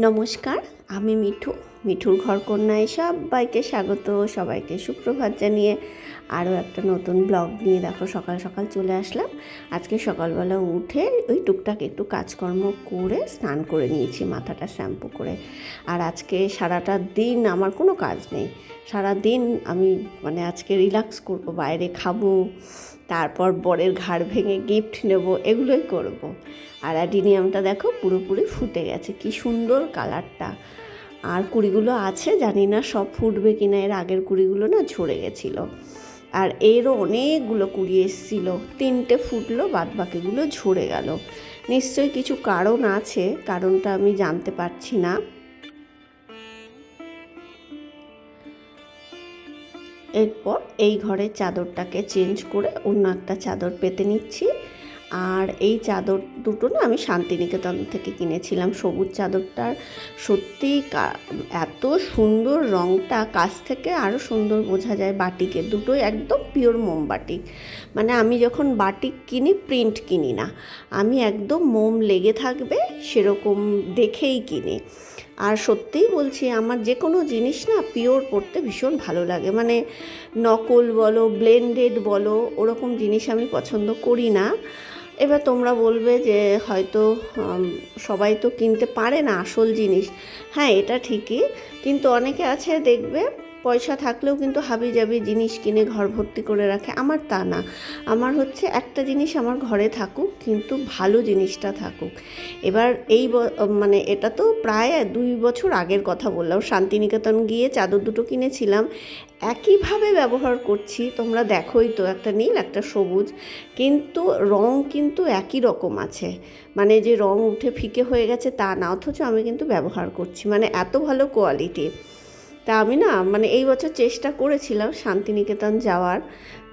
নমস্কার। আমি মিঠু, মিঠুর ঘর কন্যায় সবাইকে স্বাগত, সবাইকে সুপ্রভাত জানিয়ে আরও একটা নতুন ব্লগ নিয়ে দেখো, সকাল সকাল চলে আসলাম। আজকে সকালবেলা উঠে ওই টুকটাক একটু কাজকর্ম করে স্নান করে নিয়েছি, মাথাটা শ্যাম্পু করে। আর আজকে সারাটা দিন আমার কোনো কাজ নেই। সারা দিন আমি মানে আজকে রিল্যাক্স করব, বাইরে খাব, তারপর বরের ঘাড় ভেঙে গিফট নেব, এগুলোই করব। আর অ্যাডিনিয়ামটা দেখো পুরোপুরি ফুটে গেছে, কি সুন্দর কালারটা। আর কুড়িগুলো আছে, জানি না সব ফুটবে কিনা, এর আগের কুড়িগুলো না ঝরে গেছিল। আর এরও অনেকগুলো কুড়ি এসেছিল, তিনটে ফুটলো বাদ বাকিগুলো ঝরে গেল। নিশ্চয়ই কিছু কারণ আছে, কারণটা আমি জানতে পারছি না। এরপর এই ঘরের চাদরটাকে চেঞ্জ করে অন্য একটা চাদর পেতে নিচ্ছি। আর এই চাদর দুটো না আমি শান্তিনিকেতন থেকে কিনেছিলাম। সবুজ চাদরটার সত্যি এত সুন্দর রঙটা কাছ থেকে আরও সুন্দর বোঝা যায় বাটিকের। দুটোই একদম পিওর মোম বাটিক মানে আমি যখন বাটিক কিনি প্রিন্ট কিনি না। আমি একদম মোম লেগে থাকবে, সেরকম দেখেই কিনি। আর সত্যিই বলছি, আমার যে কোনো জিনিস না পিওর পড়তে ভীষণ ভালো লাগে। মানে নকল বলো ব্লেন্ডেড বলো, ওরকম জিনিস আমি পছন্দ করি না। এবার তোমরা বলবে যে হয়তো সবাই তো কিনতে পারে না আসল জিনিস। হ্যাঁ এটা ঠিকই। কিন্তু অনেকে আছে দেখবে পয়সা থাকলেও কিন্তু হাবি জাবি জিনিস কিনে ঘর ভর্তি করে রাখে, আমার তা না। আমার হচ্ছে একটা জিনিস আমার ঘরে থাকুক, কিন্তু ভালো জিনিসটা থাকুক। এবার এই মানে এটা তো প্রায় দুই বছর আগের কথা বললাম, শান্তিনিকেতন গিয়ে চাদর দুটো কিনেছিলাম। একইভাবে ব্যবহার করছি, তোমরা দেখোই তো, একটা নীল, একটা সবুজ, কিন্তু রং কিন্তু একই রকম আছে। মানে যে রং উঠে ফিকে হয়ে গেছে তা না, অথচ আমি কিন্তু ব্যবহার করছি। মানে এত ভালো কোয়ালিটি তা আমি না মানে এই বছর চেষ্টা করেছিলাম শান্তিনিকেতন যাওয়ার।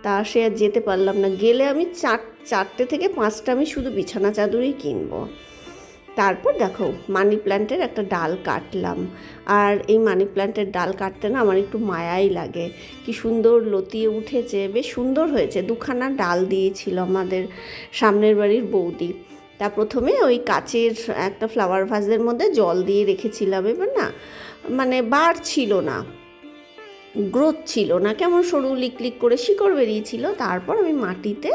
তা সে আর যেতে পারলাম না। গেলে আমি চার, চারটে থেকে পাঁচটা আমি শুধু বিছানা চাদরই কিনবো। তারপর দেখো, মানি প্ল্যান্টের একটা ডাল কাটলাম। আর এই মানি প্ল্যান্টের ডাল কাটতে না আমার একটু মায়াই লাগে। কি সুন্দর লতিয়ে উঠেছে, বেশ সুন্দর হয়েছে। দুখানা ডাল দিয়েছিল আমাদের সামনের বাড়ির বৌদি। তা প্রথমে ওই কাচের একটা ফ্লাওয়ার ভাজের মধ্যে জল দিয়ে রেখেছিলাম। এবার না মানে বার ছিল না। গ্রোথ ছিল না। কেমন সরু লিকলিক করে শিকড় বেরিয়েছিল, তারপর আমি মাটিতে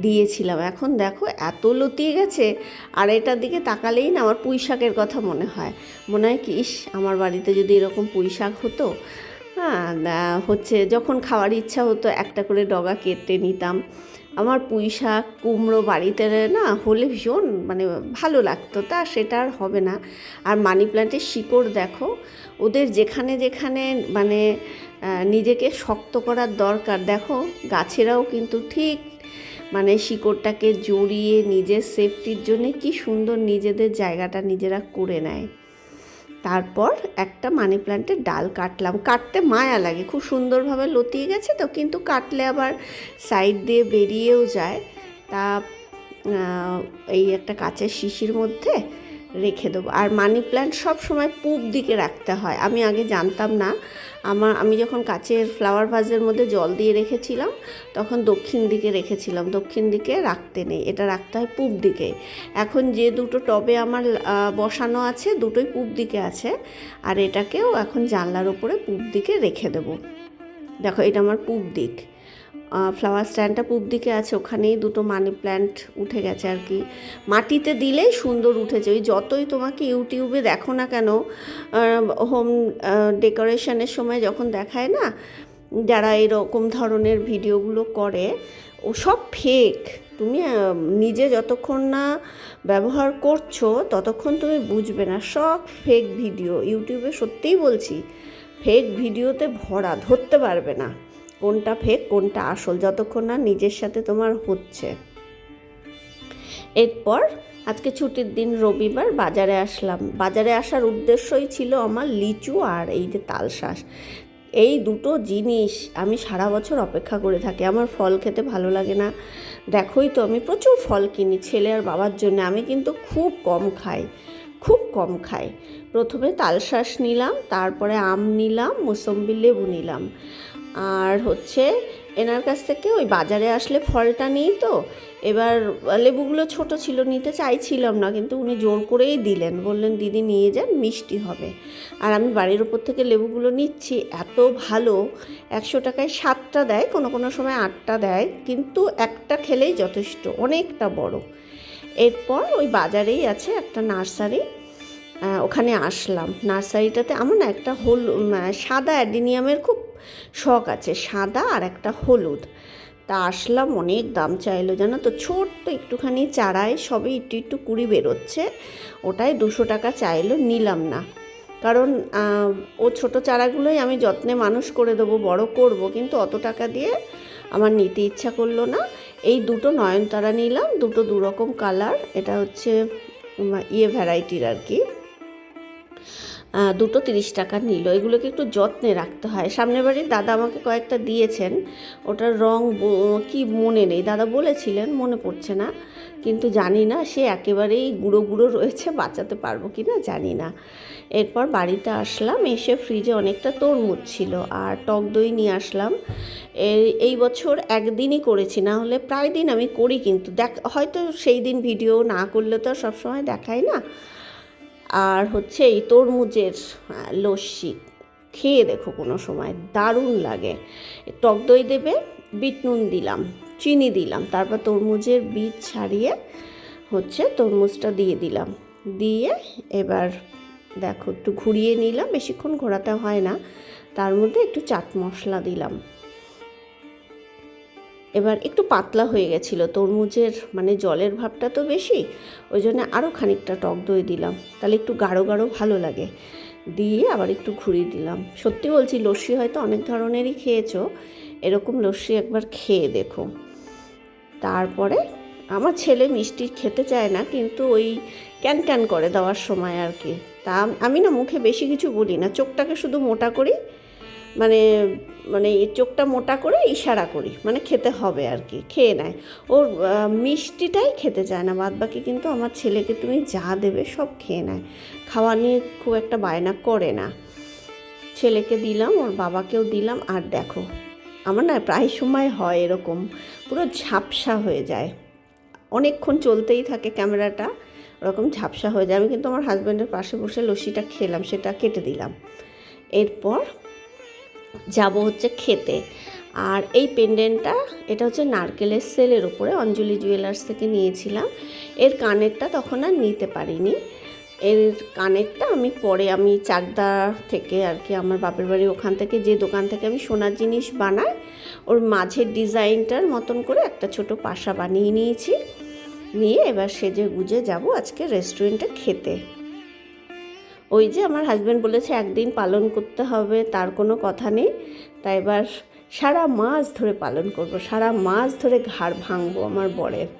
দিয়েছিলাম। এখন দেখো, এত লতিয়ে গেছে। আর এটার দিকে তাকালেই না আমার পুঁই শাকের কথা মনে হয়। মনে হয় কি, ইস, আমার বাড়িতে যদি এরকম পুঁই শাক হতো হ্যাঁ হচ্ছে যখন খাওয়ার ইচ্ছা হতো একটা করে ডগা কেটে নিতাম। আমার পুঁই শাক কুমড়ো বাড়িতে না হলে ভীষণ মানে ভালো লাগতো। তা সেটা আর হবে না। আর মানি প্ল্যান্টের শিকড় দেখো, ওদের যেখানে যেখানে মানে নিজেকে শক্ত করার দরকার। দেখো, গাছেরাও কিন্তু ঠিক মানে শিকড়টাকে জড়িয়ে নিজের সেফটির জন্য কি সুন্দর নিজেদের জায়গাটা নিজেরা করে নেয়। তারপর একটা মানি প্ল্যান্টের ডাল কাটলাম। কাটতে মায়া লাগে, খুব সুন্দরভাবে লতিয়ে গেছে তো, কিন্তু কাটলে আবার সাইড দিয়ে বেরিয়েও যায়। তা এই একটা কাচের শিশির মধ্যে রেখে দেবো। আর মানি প্ল্যান্ট সব সময় পূব দিকে রাখতে হয়। আমি আগে জানতাম না। আমার, আমি যখন কাচের ফ্লাওয়ার ভাজের মধ্যে জল দিয়ে রেখেছিলাম, তখন দক্ষিণ দিকে রেখেছিলাম। দক্ষিণ দিকে রাখতে নেই। এটা রাখতে হয় পূব দিকে। এখন যে দুটো টবে আমার বসানো আছে, দুটোই পূব দিকে আছে। আর এটাকেও এখন জানলার ওপরে পূব দিকে রেখে দেবো। দেখো, এটা আমার পূব দিক। ফ্লাওয়ার স্ট্যান্ডটা পূব দিকে আছে, ওখানেই দুটো মানি প্ল্যান্ট উঠে গেছে আর কি। মাটিতে দিলেই সুন্দর উঠেছে, ওই যতই তোমাকে ইউটিউবে দেখো না কেন হোম ডেকোরেশনের সময় যখন দেখায় না, যারা এরকম ধরনের ভিডিওগুলো করে, ও সব ফেক তুমি নিজে যতক্ষণ না ব্যবহার করছ, ততক্ষণ তুমি বুঝবে না, সব ফেক ভিডিও ইউটিউবে সত্যিই বলছি ফেক ভিডিওতে ভরা, ধরতে পারবে না। কোনটা ফেক কোনটা আসল, যতক্ষণ না নিজের সাথে তোমার হচ্ছে। এরপর আজকে ছুটির দিন রবিবার বাজারে আসলাম। বাজারে আসার উদ্দেশ্যই ছিল আমার লিচু আর এই যে তালশাঁস এই দুটো জিনিস আমি সারা বছর অপেক্ষা করে থাকি। আমার ফল খেতে ভালো লাগে না। দেখোই তো, আমি প্রচুর ফল কিনি ছেলে আর বাবার জন্য। আমি কিন্তু খুব কম খাই, খুব কম খাই। প্রথমে তালশাঁস নিলাম, তারপরে আম নিলাম, মুসম্বি লেবু নিলাম। আর হচ্ছে এনার কাছ থেকে ওই বাজারে আসলে ফলটা নিই তো। এবার লেবুগুলো ছোট ছিল, নিতে চাইছিলাম না, কিন্তু উনি জোর করেই দিলেন। বললেন, দিদি, নিয়ে যান, মিষ্টি হবে। আর আমি বাড়ির ওপর থেকে লেবুগুলো নিচ্ছি, এত ভালো, একশো টাকায় সাতটা দেয়, কোনো কোনো সময় আটটা দেয়, কিন্তু একটা খেলেই যথেষ্ট, অনেকটা বড়। এরপর ওই বাজারেই আছে একটা নার্সারি ওখানে আসলাম। নার্সারিটাতে আমার না একটা হল সাদা অ্যাডিনিয়ামের খুব শখ আছে, সাদা আর একটা হলুদ। তা আসলাম, অনেক দাম চাইলো, জানো তো? ছোট্ট একটুখানি চারায় সবে একটু একটু কুড়ি বেরোচ্ছে। ওটাই দুশো টাকা চাইলো, নিলাম না। কারণ ও ছোট চারাগুলোই আমি যত্নে মানুষ করে দেবো, বড় করব, কিন্তু অত টাকা দিয়ে আমার নিতে ইচ্ছা করল না। এই দুটো নয়নতারা নিলাম, দুটো দুরকম কালার। এটা হচ্ছে ইয়ে ভ্যারাইটির আর কি। দুটো তিরিশ টাকা নিল। এগুলোকে একটু যত্নে রাখতে হয়। সামনের বাড়ির দাদা আমাকে কয়েকটা দিয়েছেন। ওটার রং কি মনে নেই। দাদা বলেছিলেন, মনে পড়ছে না। কিন্তু জানি না, সে একেবারেই গুঁড়ো গুঁড়ো রয়েছে, বাঁচাতে পারব কি না জানি না। এরপর বাড়িতে আসলাম, এসে ফ্রিজে অনেকটা তরমুজ ছিল আর টক দই নিয়ে আসলাম। এই- বছর একদিনই করেছি, না হলে প্রায় দিন আমি করি কিন্তু দেখ, হয়তো সেই দিন ভিডিও না করলে তো সবসময় দেখায় না। আর হচ্ছে এই তরমুজের লস্যি। খেয়ে দেখো কোনো সময়, দারুণ লাগে। টক দই দেবে, বিট নুন দিলাম, চিনি দিলাম, তারপর তরমুজের বীজ ছাড়িয়ে হচ্ছে তরমুজটা দিয়ে দিলাম। দিয়ে এবার দেখো একটু ঘুরিয়ে নিলাম, বেশিক্ষণ ঘোরাতে হয় না। তার মধ্যে একটু চাট মশলা দিলাম। এবার একটু পাতলা হয়ে গেছিল। তরমুজের মানে জলের ভাবটা তো বেশি, ওই জন্য আরও খানিকটা টক দই দিলাম। তাহলে একটু গাঢ় গাঢ় ভালো লাগে। দিয়ে আবার একটু ঘুরিয়ে দিলাম। সত্যি বলছি, লস্যি হয়তো অনেক ধরনেরই খেয়েছো। এরকম লস্যি একবার খেয়ে দেখো। তারপরে আমার ছেলে মিষ্টি খেতে চায় না, কিন্তু ওই ক্যান ক্যান করে দেওয়ার সময় আর কি। তা আমি না মুখে বেশি কিছু বলি না, চোখটাকে শুধু মোটা করি মানে মানে চোখটা মোটা করে ইশারা করি মানে খেতে হবে আর কি, খেয়ে নেয়। ওর মিষ্টিটাই খেতে চায় না বাদ বাকি কিন্তু আমার ছেলেকে তুমি যা দেবে সব খেয়ে নেয়। খাওয়া নিয়ে খুব একটা বায়না করে না। ছেলেকে দিলাম, ওর বাবাকেও দিলাম, আর দেখো, আমার না প্রায় সময় হয় এরকম, পুরো ঝাপসা হয়ে যায়। অনেকক্ষণ চলতেই থাকে ক্যামেরাটা, ওরকম ঝাপসা হয়ে যায়। আমি কিন্তু আমার হাজব্যান্ডের পাশে বসে লস্যিটা খেলাম, সেটা কেটে দিলাম। এরপর যাব হচ্ছে খেতে। আর এই পেন্ডেন্টটা এটা হচ্ছে নারকেলের সেলের উপরে, অঞ্জলি জুয়েলার্স থেকে নিয়েছিলাম। এর কানেরটা তখন আর নিতে পারিনি। এর কানেরটা আমি পরে, আমি চাকদা থেকে আর কি, আমার বাপের বাড়ি ওখান থেকে যে দোকান থেকে আমি সোনার জিনিস বানাই, ওর মাঝের ডিজাইনটার মতন করে একটা ছোট পাশা বানিয়ে নিয়েছি। নিয়ে এবার সেজে গুজে যাব আজকে রেস্টুরেন্টে খেতে। ওই যে আমার হাজব্যান্ড বলেছে, একদিন পালন করতে হবে, তার কোনো কথা নেই। তাই এবার সারা মাস ধরে পালন করব, সারা মাস ধরে ঘাড় ভাঙবো আমার বরের।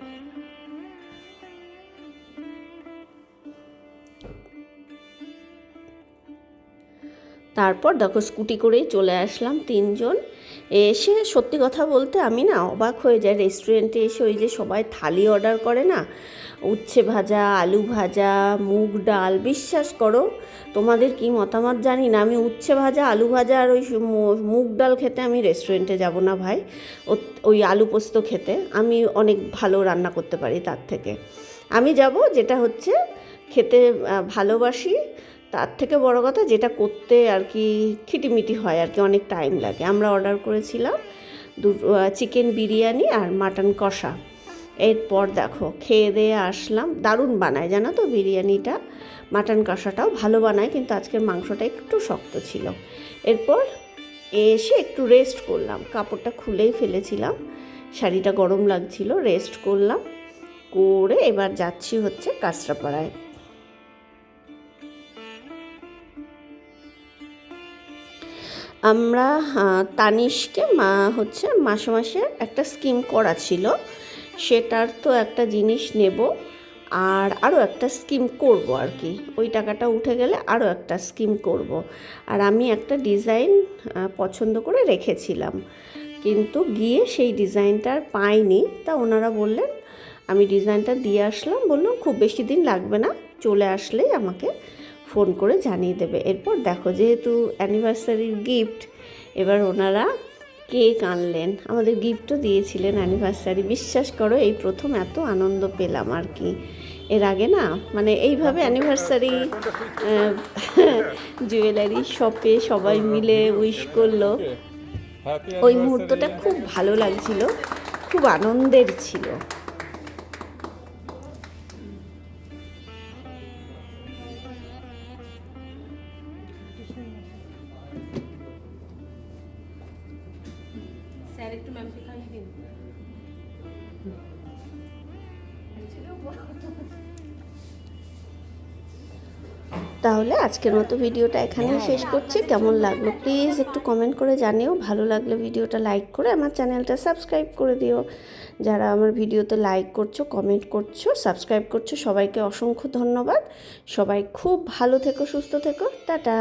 তারপর দেখো, স্কুটি করেই চলে আসলাম তিনজন। এসে সত্যি কথা বলতে আমি না অবাক হয়ে যাই। রেস্টুরেন্টে এসে ওই যে সবাই থালি অর্ডার করে না, উচ্ছে ভাজা, আলু ভাজা, মুগ ডাল, বিশ্বাস করো, তোমাদের কি মতামত জানি না। আমি উচ্ছে ভাজা, আলু ভাজা আর ওই মুগ ডাল খেতে আমি রেস্টুরেন্টে যাব না ভাই। ওই আলু পোস্ত খেতে আমি অনেক ভালো রান্না করতে পারি তার থেকে। আমি যাব যেটা হচ্ছে খেতে ভালোবাসি তার থেকে বড় কথা যেটা করতে আর কি খিটিমিটি হয় আর কি, অনেক টাইম লাগে। আমরা অর্ডার করেছিলাম দুটো চিকেন বিরিয়ানি আর মাটন কষা। এরপর দেখো, খেয়ে দিয়ে আসলাম। দারুণ বানায়, জানো তো বিরিয়ানিটা। মাটন কষাটাও ভালো বানায়, কিন্তু আজকের মাংসটা একটু শক্ত ছিল। এরপর এসে একটু রেস্ট করলাম। কাপড়টা খুলেই ফেলেছিলাম। শাড়িটা গরম লাগছিল রেস্ট করলাম। করে এবার যাচ্ছি হচ্ছে কাঁচরাপাড়ায়। আমরা তানিশকে মা হচ্ছে মাসে মাসে একটা স্কিম করা ছিল। সেটার তো একটা জিনিস নেব আর আরও একটা স্কিম করব আর কি ওই টাকাটা উঠে গেলে আরও একটা স্কিম করব। আর আমি একটা ডিজাইন পছন্দ করে রেখেছিলাম। কিন্তু গিয়ে সেই ডিজাইনটা আর পাইনি। তা ওনারা বললেন, আমি ডিজাইনটা দিয়ে আসলাম। বললাম, খুব বেশি দিন লাগবে না, চলে আসলেই আমাকে ফোন করে জানিয়ে দেবে। এরপর দেখো যেহেতু অ্যানিভার্সারির গিফট এবার ওনারা কেক আনলেন। আমাদের গিফটও দিয়েছিলেন অ্যানিভার্সারি বিশ্বাস করো এই প্রথম এত আনন্দ পেলাম আর কি। এর আগে না মানে এইভাবে অ্যানিভার্সারি জুয়েলারি শপে সবাই মিলে উইশ করল। ওই মুহূর্তটা খুব ভালো লাগছিল খুব আনন্দের ছিল। তাহলে আজকের মতো ভিডিওটা এখানেই শেষ করছি। কেমন লাগল? প্লিজ একটু কমেন্ট করে জানিও। ভালো লাগলে ভিডিওটা লাইক করে আমার চ্যানেলটা সাবস্ক্রাইব করে দিও। যারা আমার ভিডিওতে লাইক করছ কমেন্ট করছ সাবস্ক্রাইব করছ সবাইকে অসংখ্য ধন্যবাদ। সবাই খুব ভালো থেকো সুস্থ থেকো। টাটা!